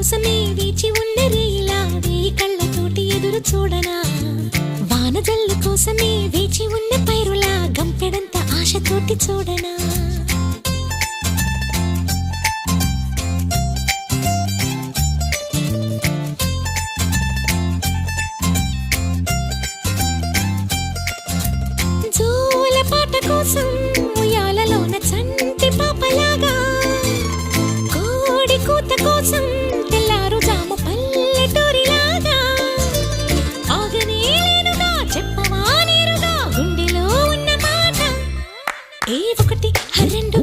కోసమే వేచి ఉన్న రీలా వేయి కళ్ళతోటి ఎదురు చూడనా? వానజల్లు కోసమే వేచి ఉన్న పైరులా గంపెడంత ఆశతోటి చూడనా? కోసం ఉయ్యాలలోన చంటి పాపలాగా కోడి కూత కోసం ఒకటి రెండు.